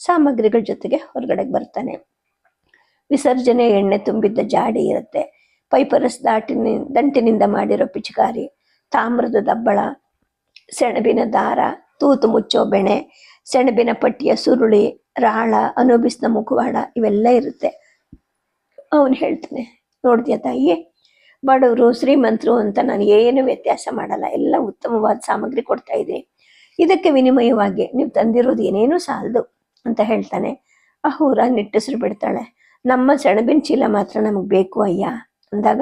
ಸಾಮಗ್ರಿಗಳ ಜೊತೆಗೆ ಹೊರಗಡೆಗೆ ಬರ್ತಾನೆ. ವಿಸರ್ಜನೆ ಎಣ್ಣೆ ತುಂಬಿದ್ದ ಜಾಡಿ ಇರುತ್ತೆ. ಪೈಪರಸ್ ದಾಟಿನ, ದಂಟಿನಿಂದ ಮಾಡಿರೋ ಪಿಚಕಾರಿ, ತಾಮ್ರದ ದಬ್ಬಳ, ಸೆಣಬಿನ ದಾರ, ತೂತು ಮುಚ್ಚೋ ಬೆಣೆ, ಸೆಣಬಿನ ಪಟ್ಟಿಯ ಸುರುಳಿ, ರಾಳ, ಅನುಬಿಸ್ನ ಮುಖವಾಡ ಇವೆಲ್ಲ ಇರುತ್ತೆ. ಅವನು ಹೇಳ್ತಾನೆ, ನೋಡ್ತೀಯ ತಾಯಿ ಬಡವರು ಶ್ರೀಮಂತರು ಅಂತ ನಾನು ಏನು ವ್ಯತ್ಯಾಸ ಮಾಡಲ್ಲ. ಎಲ್ಲ ಉತ್ತಮವಾದ ಸಾಮಗ್ರಿ ಕೊಡ್ತಾ ಇದ್ದೀನಿ. ಇದಕ್ಕೆ ವಿನಿಮಯವಾಗಿ ನೀವು ತಂದಿರೋದು ಏನೇನೂ ಸಾಲದು. ಅಂತ ಹೇಳ್ತಾನೆ. ಅಹೂರ ನಿಟ್ಟುಸಿರು ಬಿಡ್ತಾಳೆ. ನಮ್ಮ ಸೆಣಬಿನ ಚೀಲ ಮಾತ್ರ ನಮಗೆ ಬೇಕು ಅಯ್ಯ? ಅಂದಾಗ,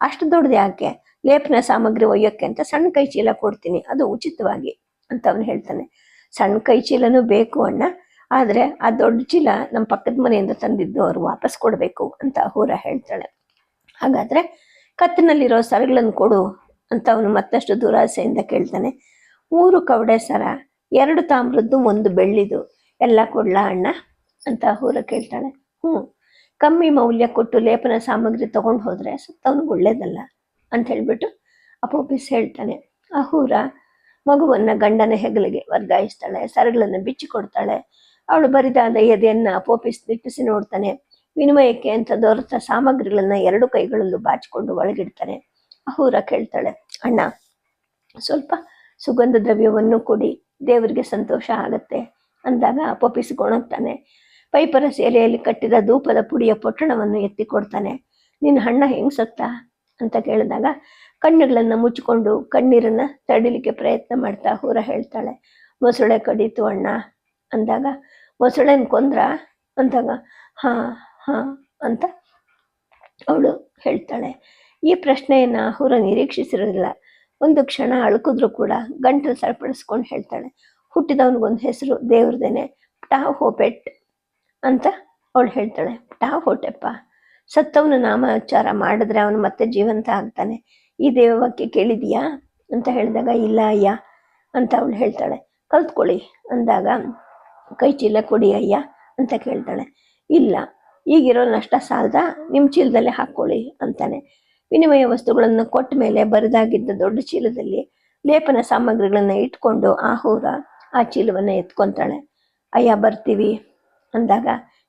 ಅಷ್ಟು ದೊಡ್ಡದು ಯಾಕೆ? ಲೇಪನ ಸಾಮಗ್ರಿ ಒಯ್ಯೋಕ್ಕೆ ಅಂತ ಸಣ್ಣ ಕೈ ಚೀಲ ಕೊಡ್ತೀನಿ. ಅದು ಉಚಿತವಾಗಿ ಅಂತ ಅವನು ಹೇಳ್ತಾನೆ. ಸಣ್ಣ ಕೈ ಚೀಲನೂ ಬೇಕು ಅಣ್ಣ. ಆದರೆ ಆ ದೊಡ್ಡ ಚೀಲ ನಮ್ಮ ಪಕ್ಕದ ಮನೆಯಿಂದ ತಂದಿದ್ದು ಅವ್ರು ವಾಪಸ್ ಕೊಡಬೇಕು ಅಂತ ಅಹೂರ ಹೇಳ್ತಾಳೆ. ಹಾಗಾದರೆ ಕತ್ತಿನಲ್ಲಿರೋ ಸರಗಳನ್ನು ಕೊಡು ಅಂತ ಅವನು ಮತ್ತಷ್ಟು ದುರಾಸೆಯಿಂದ ಕೇಳ್ತಾನೆ. ಮೂರು ಕವಡೆ ಸರ. ಎರಡು ತಾಮ್ರದ್ದು, ಒಂದು ಬೆಳ್ಳಿದು. ಎಲ್ಲ ಕೊಡ್ಲಾ ಅಣ್ಣ? ಅಂತ ಹೂರ ಕೇಳ್ತಾಳೆ. ಹ್ಞೂ ಕಮ್ಮಿ ಮೌಲ್ಯ ಕೊಟ್ಟು ಲೇಪನ ಸಾಮಗ್ರಿ ತಗೊಂಡು ಹೋದ್ರೆ ಸುತ್ತವನಿಗೆ ಒಳ್ಳೇದಲ್ಲ ಅಂತ ಹೇಳ್ಬಿಟ್ಟು ಅಪೋಪಿಸ್ ಹೇಳ್ತಾನೆ. ಆ ಹೂರ ಮಗುವನ್ನ ಗಂಡನ ಹೆಗಲಿಗೆ ವರ್ಗಾಯಿಸ್ತಾಳೆ ಸರಗಳನ್ನು ಬಿಚ್ಚಿ ಕೊಡ್ತಾಳೆ. ಅವಳು ಬರಿದಾದ ಎದೆಯನ್ನು ಅಪೋಪಿಸ್ ದಿಟ್ಟಿಸಿ ನೋಡ್ತಾನೆ. ವಿನಿಮಯಕ್ಕೆ ಅಂತ ದೊರೆತ ಸಾಮಗ್ರಿಗಳನ್ನು ಎರಡು ಕೈಗಳಲ್ಲೂ ಬಾಚಿಕೊಂಡು ಒಳಗಿಡ್ತಾನೆ. ಅಹೂರ ಕೇಳ್ತಾಳೆ, ಅಣ್ಣ, ಸ್ವಲ್ಪ ಸುಗಂಧ ದ್ರವ್ಯವನ್ನು ಕೊಡಿ, ದೇವರಿಗೆ ಸಂತೋಷ ಆಗತ್ತೆ. ಅಂದಾಗ ಅಪೋಪಿಸ್ ಗೊಣಗ್ತಾನೆ ಪೈಪರ ಸೇಲೆಯಲ್ಲಿ ಕಟ್ಟಿದ ಧೂಪದ ಪುಡಿಯ ಪೊಟ್ಟಣವನ್ನು ಎತ್ತಿ ಕೊಡ್ತಾನೆ ನಿನ್ನ ಹಣ್ಣ ಹೆಂಗ್ ಸತ್ತ? ಅಂತ ಕೇಳಿದಾಗ ಕಣ್ಣುಗಳನ್ನು ಮುಚ್ಚಿಕೊಂಡು ಕಣ್ಣೀರನ್ನ ತಡಿಲಿಕ್ಕೆ ಪ್ರಯತ್ನ ಮಾಡ್ತಾ ಹೂರ ಹೇಳ್ತಾಳೆ. ಮೊಸಳೆ ಕಡಿತು ಅಣ್ಣ ಅಂದಾಗ, ಮೊಸಳೆನ್ ಕೊಂದ್ರ? ಅಂದಾಗ, ಹಾ ಹಾ ಅಂತ ಅವಳು ಹೇಳ್ತಾಳೆ. ಈ ಪ್ರಶ್ನೆಯನ್ನ ಹೂರ ನಿರೀಕ್ಷಿಸಿರೋದಿಲ್ಲ ಒಂದು ಕ್ಷಣ ಅಳುಕಿದ್ರು ಕೂಡ ಗಂಟಲು ಸರಿಪಡಿಸ್ಕೊಂಡು ಹೇಳ್ತಾಳೆ. ಹುಟ್ಟಿದವನಿಗೊಂದು ಹೆಸರು ದೇವ್ರದೇನೆ. ಟಾ ಹೋಪೆಟ್ ಅಂತ ಅವಳು ಹೇಳ್ತಾಳೆ. ಪಟಾ ಹೋಟೆಪ್ಪ ಸತ್ತವನ ನಾಮೋಚ್ಚಾರ ಮಾಡಿದ್ರೆ ಅವನು ಮತ್ತೆ ಜೀವಂತ ಆಗ್ತಾನೆ. ಈ ದೇವವಾಕ್ಯ ಕೇಳಿದೀಯಾ? ಅಂತ ಹೇಳಿದಾಗ, ಇಲ್ಲ ಅಯ್ಯ ಅಂತ ಅವಳು ಹೇಳ್ತಾಳೆ. ಕಲ್ತ್ಕೊಳ್ಳಿ ಅಂದಾಗ, ಕೈ ಚೀಲ ಕೊಡಿ ಅಯ್ಯ ಅಂತ ಕೇಳ್ತಾಳೆ. ಇಲ್ಲ, ಈಗಿರೋ ನಷ್ಟ ಸಾಲದ ನಿಮ್ಮ ಚೀಲದಲ್ಲೇ ಹಾಕ್ಕೊಳ್ಳಿ ಅಂತಾನೆ. ವಿನಿಮಯ ವಸ್ತುಗಳನ್ನು ಕೊಟ್ಟ ಮೇಲೆ ಬರಿದಾಗಿದ್ದ ದೊಡ್ಡ ಚೀಲದಲ್ಲಿ ಲೇಪನ ಸಾಮಗ್ರಿಗಳನ್ನು ಇಟ್ಕೊಂಡು ಆಹೂರ ಆ ಚೀಲವನ್ನು ಎತ್ಕೊಂತಾಳೆ. ಅಯ್ಯ, ಬರ್ತೀವಿ. ಅಂದಾಗ,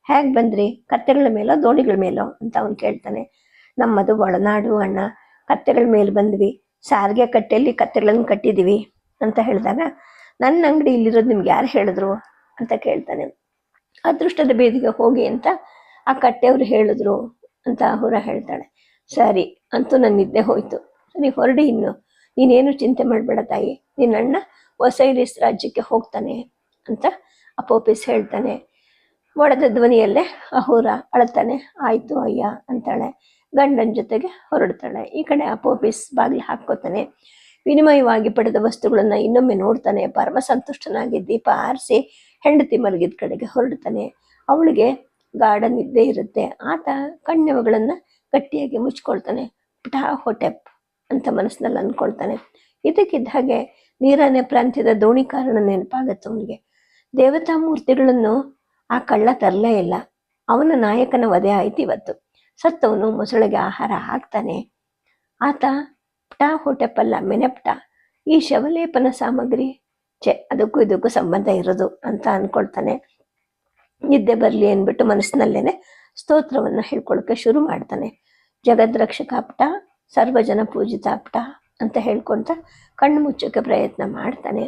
ಹೇಗೆ ಬಂದ್ರಿ? ಕತ್ತೆಗಳ ಮೇಲೋ, ದೋಣಿಗಳ ಮೇಲೋ? ಅಂತ ಅವನು ಕೇಳ್ತಾನೆ. ನಮ್ಮದು ಒಳನಾಡು, ಅಣ್ಣ. ಕತ್ತೆಗಳ ಮೇಲೆ ಬಂದ್ವಿ. ಸಾರಿಗೆ ಕಟ್ಟೆಯಲ್ಲಿ ಕತ್ತೆಗಳನ್ನು ಕಟ್ಟಿದ್ದೀವಿ ಅಂತ ಹೇಳಿದಾಗ, ನನ್ನ ಅಂಗಡಿ ಇಲ್ಲಿರೋದು ನಿಮ್ಗೆ ಯಾರು ಹೇಳಿದ್ರು? ಅಂತ ಕೇಳ್ತಾನೆ. ಅದೃಷ್ಟದ ಬೇದಿಗೆ ಹೋಗಿ ಅಂತ ಆ ಕಟ್ಟೆಯವರು ಹೇಳಿದ್ರು. ಅಂತ ಹುರ ಹೇಳ್ತಾಳೆ. ಸರಿ. ಅಂತೂ ನನ್ನ ನಿದ್ದೆ ಹೋಯ್ತು. ಸರಿ, ಹೊರಡಿ ಇನ್ನು. ನೀನೇನು ಚಿಂತೆ ಮಾಡಬೇಡ ತಾಯಿ. ನಿನ್ನ ಅಣ್ಣ ಒಸೈರಿಸ್ ರಾಜ್ಯಕ್ಕೆ ಹೋಗ್ತಾನೆ ಅಂತ ಅಪೋಪಿಸ್ ಹೇಳ್ತಾನೆ. ಒಡೆದ ಧ್ವನಿಯಲ್ಲೇ ಅಹೋರ ಅಳ್ತಾನೆ ಆಯ್ತು ಅಯ್ಯ ಅಂತಾಳೆ. ಗಂಡನ ಜೊತೆಗೆ ಹೊರಡ್ತಾಳೆ. ಈ ಕಡೆ ಅಪೋಪಿಸ್ ಬಾಗಿಲು ಹಾಕ್ಕೋತಾನೆ. ವಿನಿಮಯವಾಗಿ ಪಡೆದ ವಸ್ತುಗಳನ್ನು ಇನ್ನೊಮ್ಮೆ ನೋಡ್ತಾನೆ. ಪರಮ ಸಂತುಷ್ಟನಾಗಿ ದೀಪ ಆರಿಸಿ ಹೆಂಡತಿ ಮಲಗಿದ ಕಡೆಗೆ ಹೊರಡ್ತಾನೆ. ಅವಳಿಗೆ ಗಾರ್ಡನ್ ಇದ್ದೇ ಇರುತ್ತೆ. ಆತ ಕಣ್ಣುಗಳನ್ನು ಗಟ್ಟಿಯಾಗಿ ಮುಚ್ಕೊಳ್ತಾನೆ. ಪುಟ ಹೊಟೆಪ್ ಅಂತ ಮನಸ್ಸಿನಲ್ಲಿ ಅನ್ಕೊಳ್ತಾನೆ ಇದಕ್ಕಿದ್ದ ಹಾಗೆ ನೀರನೆ ಪ್ರಾಂತ್ಯದ ದೋಣಿ ಕಾರಣ ನೆನಪಾಗತ್ತೆ ಅವನಿಗೆ. ದೇವತಾ ಮೂರ್ತಿಗಳನ್ನು ಆ ಕಳ್ಳ ತರಲೇ ಇಲ್ಲ. ಅವನ ನಾಯಕನ ವಧೆ ಆಯ್ತು ಇವತ್ತು. ಸತ್ತವನು ಮೊಸಳೆಗೆ ಆಹಾರ ಹಾಕ್ತಾನೆ. ಆತ ಪುಟ ಹೊಟೆಪಲ್ಲ ಮೆನೆಪ್ಟ, ಈ ಶವಲೇಪನ ಸಾಮಗ್ರಿ ಚೆ ಅದಕ್ಕೂ ಇದಕ್ಕೂ ಸಂಬಂಧ ಇರೋದು ಅಂತ ಅನ್ಕೊಳ್ತಾನೆ ನಿದ್ದೆ ಬರಲಿ ಅಂದ್ಬಿಟ್ಟು ಮನಸ್ಸಿನಲ್ಲೇನೆ ಸ್ತೋತ್ರವನ್ನು ಹೇಳ್ಕೊಳಕ್ಕೆ ಶುರು ಮಾಡ್ತಾನೆ. ಜಗದ್ರಕ್ಷಕ ಪುಟ ಸರ್ವಜನ ಪೂಜಿತಾಪ್ಟ ಪುಟ ಅಂತ ಹೇಳ್ಕೊಂತ ಕಣ್ಣು ಮುಚ್ಚೋಕೆ ಪ್ರಯತ್ನ ಮಾಡ್ತಾನೆ.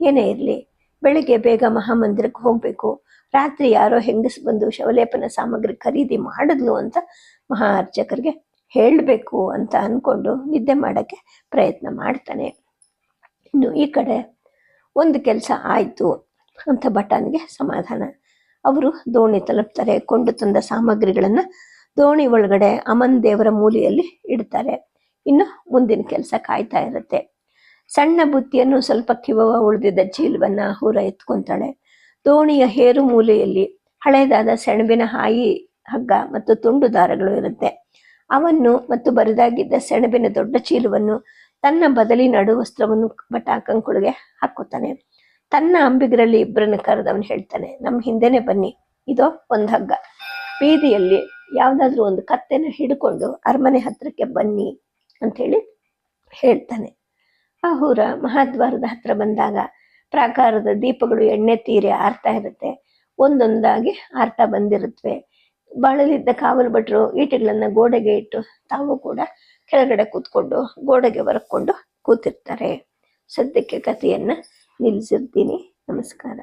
ಏನೇ ಇರಲಿ, ಬೆಳಗ್ಗೆ ಬೇಗ ಮಹಾಮಂದಿರಕ್ಕೆ ಹೋಗಬೇಕು. ರಾತ್ರಿ ಯಾರೋ ಹೆಂಗಸು ಬಂದು ಶವಲೇಪನ ಸಾಮಗ್ರಿ ಖರೀದಿ ಮಾಡಿದ್ಲು ಅಂತ ಮಹಾ ಅರ್ಚಕರಿಗೆ ಹೇಳಬೇಕು ಅಂತ ಅಂದ್ಕೊಂಡು ನಿದ್ದೆ ಮಾಡೋಕ್ಕೆ ಪ್ರಯತ್ನ ಮಾಡ್ತಾನೆ. ಇನ್ನು ಈ ಕಡೆ ಒಂದು ಕೆಲಸ ಆಯಿತು ಅಂತ ಭಟನ್ಗೆ ಸಮಾಧಾನ. ಅವರು ದೋಣಿ ತಲುಪ್ತಾರೆ, ಕೊಂಡು ತಂದ ಸಾಮಗ್ರಿಗಳನ್ನು ದೋಣಿ ಒಳಗಡೆ ಅಮನ್ ದೇವರ ಮೂಲೆಯಲ್ಲಿ ಇಡ್ತಾರೆ. ಇನ್ನು ಮುಂದಿನ ಕೆಲಸ ಕಾಯ್ತಾ ಇರುತ್ತೆ. ಸಣ್ಣ ಬುತ್ತಿಯನ್ನು ಸ್ವಲ್ಪ ಕಿವವ ಉಳಿದಿದ್ದ ಚೀಲವನ್ನ ಹೂರ ಎತ್ಕೊಂತಾಳೆ. ದೋಣಿಯ ಹೇರು ಮೂಲೆಯಲ್ಲಿ ಹಳೆಯದಾದ ಸೆಣಬಿನ ಹಾಯಿ ಹಗ್ಗ ಮತ್ತು ತುಂಡು ದಾರಗಳು ಇರುತ್ತೆ. ಅವನ್ನು ಮತ್ತು ಬರಿದಾಗಿದ್ದ ಸೆಣಬಿನ ದೊಡ್ಡ ಚೀಲವನ್ನು ತನ್ನ ಬದಲಿ ನಡು ವಸ್ತ್ರವನ್ನು ಬಟಾಕಂಕುಳಿಗೆ ಹಾಕೋತಾನೆ ತನ್ನ ಅಂಬಿಗರಲ್ಲಿ ಇಬ್ಬರನ್ನು ಕರೆದವನು ಹೇಳ್ತಾನೆ ನಮ್ಮ ಹಿಂದೆನೆ ಬನ್ನಿ. ಇದು ಒಂದು ಹಗ್ಗ. ಬೀದಿಯಲ್ಲಿ ಯಾವ್ದಾದ್ರು ಒಂದು ಕತ್ತೆನ ಹಿಡ್ಕೊಂಡು ಅರಮನೆ ಹತ್ರಕ್ಕೆ ಬನ್ನಿ ಅಂಥೇಳಿ ಹೇಳ್ತಾನೆ. ಆ ಹೂರ ಮಹಾದ್ವಾರದ ಹತ್ರ ಬಂದಾಗ ಪ್ರಾಕಾರದ ದೀಪಗಳು ಎಣ್ಣೆ ತೀರಿ ಆರ್ತಾ ಇರುತ್ತೆ. ಒಂದೊಂದಾಗಿ ಆರ್ತಾ ಬಂದಿರುತ್ತವೆ ಬಾಳಲಿದ್ದ ಕಾವಲು ಭಟ್ರು ಈಟೆಗಳನ್ನು ಗೋಡೆಗೆ ಇಟ್ಟು ತಾವು ಕೂಡ ಕೆಳಗಡೆ ಕೂತ್ಕೊಂಡು ಗೋಡೆಗೆ ಬರ್ಕೊಂಡು ಕೂತಿರ್ತಾರೆ. ಸದ್ಯಕ್ಕೆ ಕಥೆಯನ್ನ ನಿಲ್ಲಿಸಿರ್ತೀನಿ. ನಮಸ್ಕಾರ.